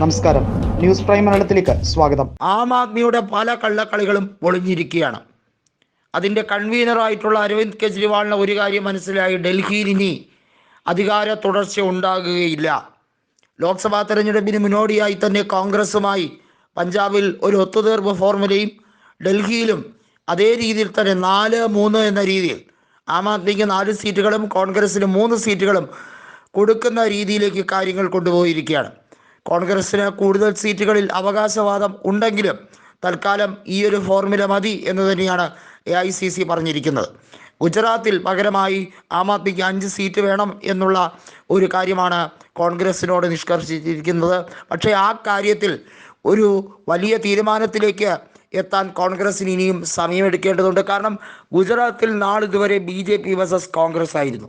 നമസ്കാരം. News prime മലയാളത്തിലേക്ക് സ്വാഗതം. ആം ആദ്മിയുടെ പല കള്ളക്കളികളും പൊളിഞ്ഞിരിക്കുകയാണ്. അതിന്റെ കൺവീനറായിട്ടുള്ള അരവിന്ദ് കെജ്രിവാളിന് ഒരു കാര്യം മനസ്സിലായി. ഡൽഹിയിൽ ഇനി അധികാര തുടർച്ച ഉണ്ടാകുകയില്ല. ലോക്സഭാ തെരഞ്ഞെടുപ്പിന് മുന്നോടിയായി തന്നെ കോൺഗ്രസുമായി പഞ്ചാബിൽ ഒരു ഒത്തുതീർപ്പ് ഫോർമുലയും ഡൽഹിയിലും അതേ രീതിയിൽ തന്നെ നാല് മൂന്ന് എന്ന രീതിയിൽ ആം ആദ്മിക്ക് നാല് സീറ്റുകളും കോൺഗ്രസിന് മൂന്ന് സീറ്റുകളും കൊടുക്കുന്ന രീതിയിലേക്ക് കാര്യങ്ങൾ കൊണ്ടുപോയിരിക്കുകയാണ്. കോൺഗ്രസിന് കൂടുതൽ സീറ്റുകളിൽ അവകാശവാദം ഉണ്ടെങ്കിലും തൽക്കാലം ഈ ഒരു ഫോർമുല മതി എന്ന് തന്നെയാണ് എ ഐ സി സി പറഞ്ഞിരിക്കുന്നത്. ഗുജറാത്തിൽ പകരമായി ആം ആദ്മിക്ക് അഞ്ച് സീറ്റ് വേണം എന്നുള്ള ഒരു കാര്യമാണ് കോൺഗ്രസിനോട് നിഷ്കർഷിച്ചിരിക്കുന്നത്. പക്ഷേ ആ കാര്യത്തിൽ ഒരു വലിയ തീരുമാനത്തിലേക്ക് എത്താൻ കോൺഗ്രസിന് ഇനിയും സമയമെടുക്കേണ്ടതുണ്ട്. കാരണം ഗുജറാത്തിൽ നാളിതുവരെ B J P versus Congress ആയിരുന്നു.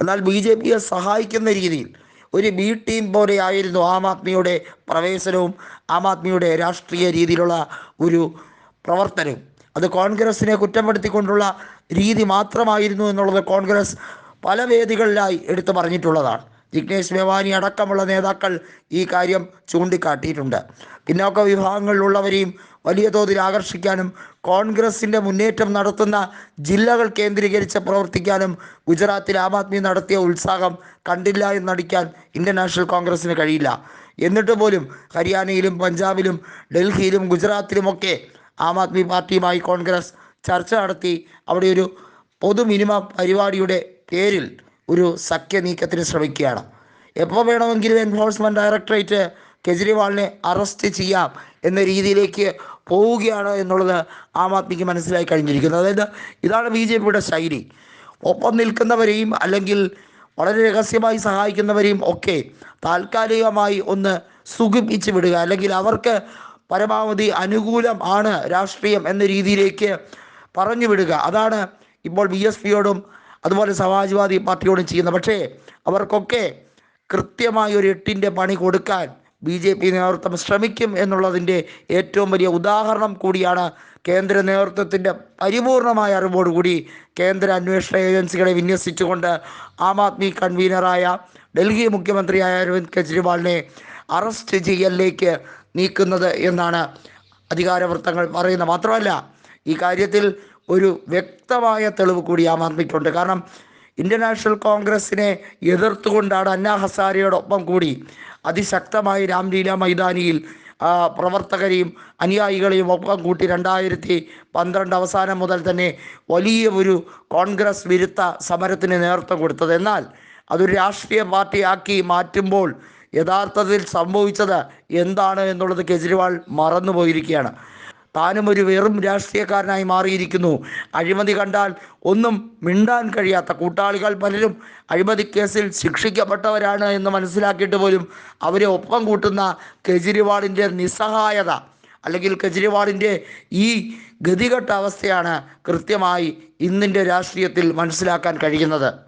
എന്നാൽ ബി ജെ പിയെ സഹായിക്കുന്ന രീതിയിൽ ഒരു ബി ടീം പോലെയായിരുന്നു ആം ആദ്മിയുടെ പ്രവേശനവും ആം ആദ്മിയുടെ രാഷ്ട്രീയ രീതിയിലുള്ള ഒരു പ്രവർത്തനവും. അത് കോൺഗ്രസിനെ കുറ്റപ്പെടുത്തിക്കൊണ്ടുള്ള രീതി മാത്രമായിരുന്നു എന്നുള്ളത് കോൺഗ്രസ് പല വേദികളിലായി എടുത്തു പറഞ്ഞിട്ടുള്ളതാണ്. ജിഗ്നേഷ് മേവാനി അടക്കമുള്ള നേതാക്കൾ ഈ കാര്യം ചൂണ്ടിക്കാട്ടിയിട്ടുണ്ട്. പിന്നോക്ക വിഭാഗങ്ങളിലുള്ളവരെയും വലിയ തോതിൽ ആകർഷിക്കാനും കോൺഗ്രസിന്റെ മുന്നേറ്റം നടത്തുന്ന ജില്ലകൾ കേന്ദ്രീകരിച്ച് പ്രവർത്തിക്കാനും ഗുജറാത്തിൽ ആം ആദ്മി നടത്തിയ ഉത്സാഹം കണ്ടില്ല എന്ന് നടിക്കാൻ ഇന്ത്യൻ നാഷണൽ കോൺഗ്രസിന് കഴിയില്ല. എന്നിട്ട് പോലും ഹരിയാനയിലും പഞ്ചാബിലും ഡൽഹിയിലും ഗുജറാത്തിലുമൊക്കെ ആം ആദ്മി പാർട്ടിയുമായി കോൺഗ്രസ് ചർച്ച നടത്തി. അവിടെ ഒരു പൊതു മിനിമം പരിപാടിയുടെ പേരിൽ ഒരു സഖ്യ നീക്കത്തിന് ശ്രമിക്കുകയാണ്. എപ്പോൾ വേണമെങ്കിലും എൻഫോഴ്സ്മെന്റ് ഡയറക്ടറേറ്റ് കെജ്രിവാളിനെ അറസ്റ്റ് ചെയ്യാം എന്ന രീതിയിലേക്ക് പോവുകയാണ് എന്നുള്ളത് ആം ആദ്മിക്ക് മനസ്സിലായി കഴിഞ്ഞിരിക്കുന്നത് അതായത് ഇതാണ് ബി ജെ പിയുടെ ശൈലി. ഒപ്പം നിൽക്കുന്നവരെയും അല്ലെങ്കിൽ വളരെ രഹസ്യമായി സഹായിക്കുന്നവരെയും ഒക്കെ താൽക്കാലികമായി ഒന്ന് സുഖിപ്പിച്ച് വിടുക. അല്ലെങ്കിൽ അവർക്ക് പരമാവധി അനുകൂലം ആണ് രാഷ്ട്രീയം എന്ന രീതിയിലേക്ക് പറഞ്ഞു വിടുക. അതാണ് ഇപ്പോൾ ബി എസ് പിയോടും അതുപോലെ സമാജ്വാദി പാർട്ടിയോടും ചെയ്യുന്നത് പക്ഷേ അവർക്കൊക്കെ കൃത്യമായ ഒരു എട്ടിന്റെ പണി കൊടുക്കാൻ ബി ജെ പി നേതൃത്വം ശ്രമിക്കും എന്നുള്ളതിന്റെ ഏറ്റവും വലിയ ഉദാഹരണം കൂടിയാണ് കേന്ദ്ര നേതൃത്വത്തിന്റെ പരിപൂർണമായ അറിവോടുകൂടി കേന്ദ്ര അന്വേഷണ ഏജൻസികളെ വിന്യസിച്ചുകൊണ്ട് ആം ആദ്മി കൺവീനറായ ഡൽഹി മുഖ്യമന്ത്രിയായ അരവിന്ദ് കെജ്രിവാളിനെ അറസ്റ്റ് ചെയ്യലിലേക്ക് നീക്കുന്നത് എന്നാണ് അധികാരവൃത്തങ്ങൾ പറയുന്നത്. മാത്രമല്ല ഈ കാര്യത്തിൽ ഒരു വ്യക്തമായ തെളിവ് കൂടി ആം ആദ്മിക്കുണ്ട് കാരണം ഇന്ത്യൻ കോൺഗ്രസിനെ എതിർത്തുകൊണ്ടാണ് അന്ന ഹസാരയോടൊപ്പം കൂടി അതിശക്തമായി രാംലീല മൈതാനിയിൽ പ്രവർത്തകരെയും അനുയായികളെയും ഒപ്പം കൂട്ടി രണ്ടായിരത്തി പന്ത്രണ്ട് അവസാനം മുതൽ തന്നെ വലിയ ഒരു കോൺഗ്രസ് വിരുദ്ധ സമരത്തിന് നേതൃത്വം കൊടുത്തത്. എന്നാൽ അതൊരു രാഷ്ട്രീയ പാർട്ടിയാക്കി മാറ്റുമ്പോൾ യഥാർത്ഥത്തിൽ സംഭവിച്ചത് എന്താണ് എന്നുള്ളത് കെജ്രിവാൾ മറന്നുപോയിരിക്കുകയാണ്. താനും ഒരു വെറും രാഷ്ട്രീയക്കാരനായി മാറിയിരിക്കുന്നു. അഴിമതി കണ്ടാൽ ഒന്നും മിണ്ടാൻ കഴിയാത്ത കൂട്ടാളികൾ പലരും അഴിമതി കേസിൽ ശിക്ഷിക്കപ്പെട്ടവരാണ് എന്ന് മനസ്സിലാക്കിയിട്ട് പോലും അവരെ ഒപ്പം കൂട്ടുന്ന കെജ്രിവാളിന്റെ നിസ്സഹായത അല്ലെങ്കിൽ കെജ്രിവാളിന്റെ ഈ ഗതികെട്ട അവസ്ഥയാണ് കൃത്യമായി ഇന്നിന്റെ രാഷ്ട്രീയത്തിൽ മനസ്സിലാക്കാൻ കഴിയുന്നത്.